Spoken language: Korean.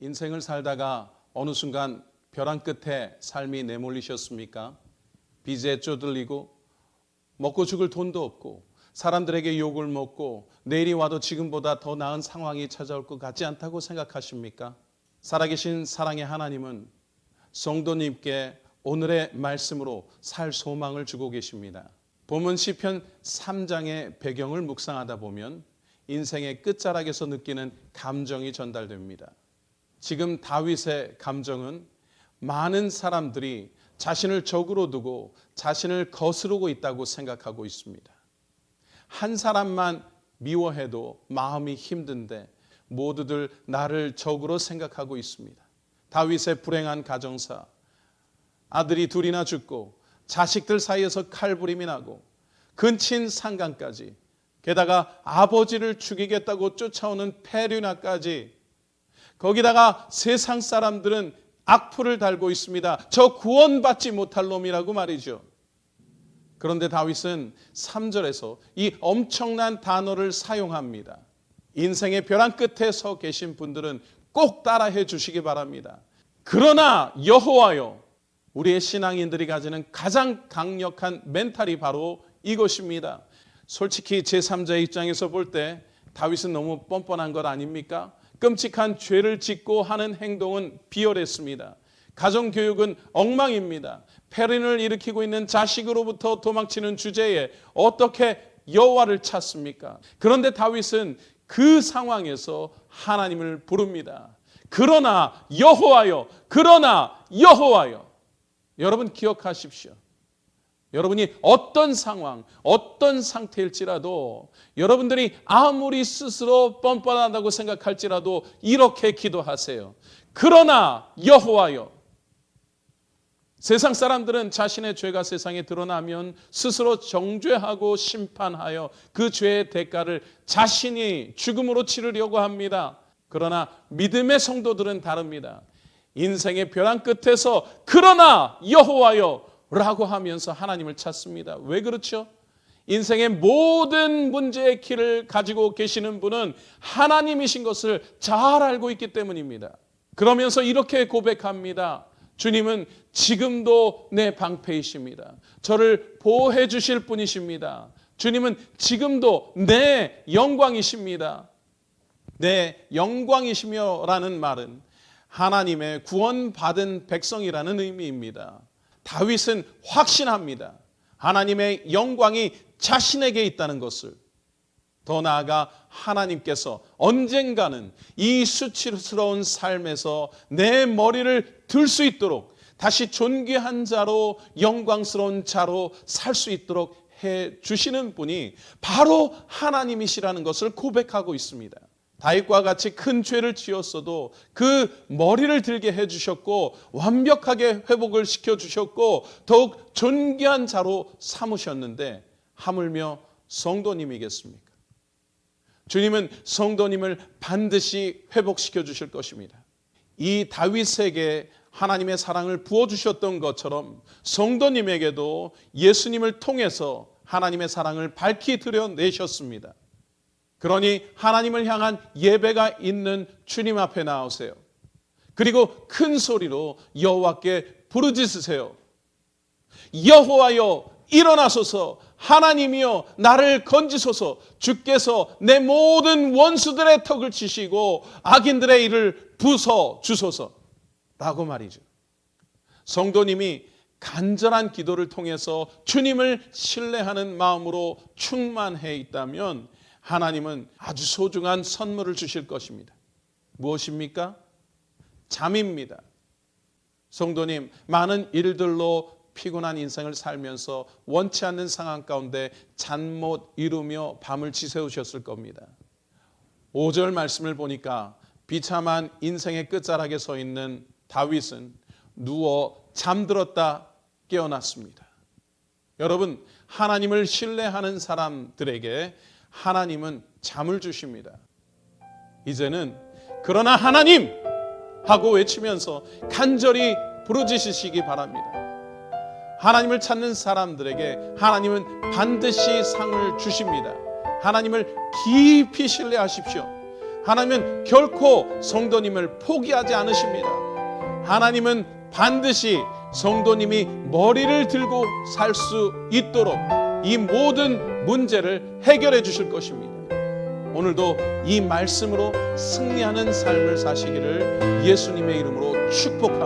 인생을 살다가 어느 순간 벼랑 끝에 삶이 내몰리셨습니까? 빚에 쪼들리고 먹고 죽을 돈도 없고 사람들에게 욕을 먹고 내일이 와도 지금보다 더 나은 상황이 찾아올 것 같지 않다고 생각하십니까? 살아계신 사랑의 하나님은 성도님께 오늘의 말씀으로 살 소망을 주고 계십니다. 본문 시편 3장의 배경을 묵상하다 보면 인생의 끝자락에서 느끼는 감정이 전달됩니다. 지금 다윗의 감정은 많은 사람들이 자신을 적으로 두고 자신을 거스르고 있다고 생각하고 있습니다. 한 사람만 미워해도 마음이 힘든데 모두들 나를 적으로 생각하고 있습니다. 다윗의 불행한 가정사, 아들이 둘이나 죽고 자식들 사이에서 칼부림이 나고 근친 상간까지 게다가 아버지를 죽이겠다고 쫓아오는 페류나까지 거기다가 세상 사람들은 악플을 달고 있습니다. 저 구원받지 못할 놈이라고 말이죠. 그런데 다윗은 3절에서 이 엄청난 단어를 사용합니다. 인생의 벼랑 끝에 서 계신 분들은 꼭 따라해 주시기 바랍니다. 그러나 여호와여 우리의 신앙인들이 가지는 가장 강력한 멘탈이 바로 이것입니다. 솔직히 제3자의 입장에서 볼 때 다윗은 너무 뻔뻔한 것 아닙니까? 끔찍한 죄를 짓고 하는 행동은 비열했습니다. 가정 교육은 엉망입니다. 패린을 일으키고 있는 자식으로부터 도망치는 주제에 어떻게 여호와를 찾습니까? 그런데 다윗은 그 상황에서 하나님을 부릅니다. 그러나 여호와여, 그러나 여호와여. 여러분 기억하십시오. 여러분이 어떤 상황, 어떤 상태일지라도 여러분들이 아무리 스스로 뻔뻔하다고 생각할지라도 이렇게 기도하세요. 그러나 여호와여. 세상 사람들은 자신의 죄가 세상에 드러나면 스스로 정죄하고 심판하여 그 죄의 대가를 자신이 죽음으로 치르려고 합니다. 그러나 믿음의 성도들은 다릅니다. 인생의 벼랑 끝에서 그러나 여호와여 라고 하면서 하나님을 찾습니다. 왜 그렇죠? 인생의 모든 문제의 키를 가지고 계시는 분은 하나님이신 것을 잘 알고 있기 때문입니다. 그러면서 이렇게 고백합니다. 주님은 지금도 내 방패이십니다. 저를 보호해 주실 분이십니다. 주님은 지금도 내 영광이십니다. 내 영광이시며라는 말은 하나님의 구원받은 백성이라는 의미입니다. 다윗은 확신합니다. 하나님의 영광이 자신에게 있다는 것을. 더 나아가 하나님께서 언젠가는 이 수치스러운 삶에서 내 머리를 들 수 있도록 다시 존귀한 자로 영광스러운 자로 살 수 있도록 해 주시는 분이 바로 하나님이시라는 것을 고백하고 있습니다. 다윗과 같이 큰 죄를 지었어도 그 머리를 들게 해 주셨고 완벽하게 회복을 시켜 주셨고 더욱 존귀한 자로 삼으셨는데 하물며 성도님이겠습니까? 주님은 성도님을 반드시 회복시켜 주실 것입니다. 이 다윗에게 하나님의 사랑을 부어 주셨던 것처럼 성도님에게도 예수님을 통해서 하나님의 사랑을 밝히 드러내셨습니다. 그러니 하나님을 향한 예배가 있는 주님 앞에 나오세요. 그리고 큰 소리로 여호와께 부르짖으세요. 여호와여 일어나소서 하나님이여 나를 건지소서 주께서 내 모든 원수들의 턱을 치시고 악인들의 일을 부숴 주소서 라고 말이죠. 성도님이 간절한 기도를 통해서 주님을 신뢰하는 마음으로 충만해 있다면 하나님은 아주 소중한 선물을 주실 것입니다. 무엇입니까? 잠입니다. 성도님, 많은 일들로 피곤한 인생을 살면서 원치 않는 상황 가운데 잠 못 이루며 밤을 지새우셨을 겁니다. 5절 말씀을 보니까 비참한 인생의 끝자락에 서 있는 다윗은 누워 잠들었다 깨어났습니다. 여러분, 하나님을 신뢰하는 사람들에게 하나님은 잠을 주십니다. 이제는 그러나 하나님 하고 외치면서 간절히 부르짖으시기 바랍니다. 하나님을 찾는 사람들에게 하나님은 반드시 상을 주십니다. 하나님을 깊이 신뢰하십시오. 하나님은 결코 성도님을 포기하지 않으십니다. 하나님은 반드시 성도님이 머리를 들고 살 수 있도록 이 모든 문제를 해결해 주실 것입니다. 오늘도 이 말씀으로 승리하는 삶을 사시기를 예수님의 이름으로 축복합니다.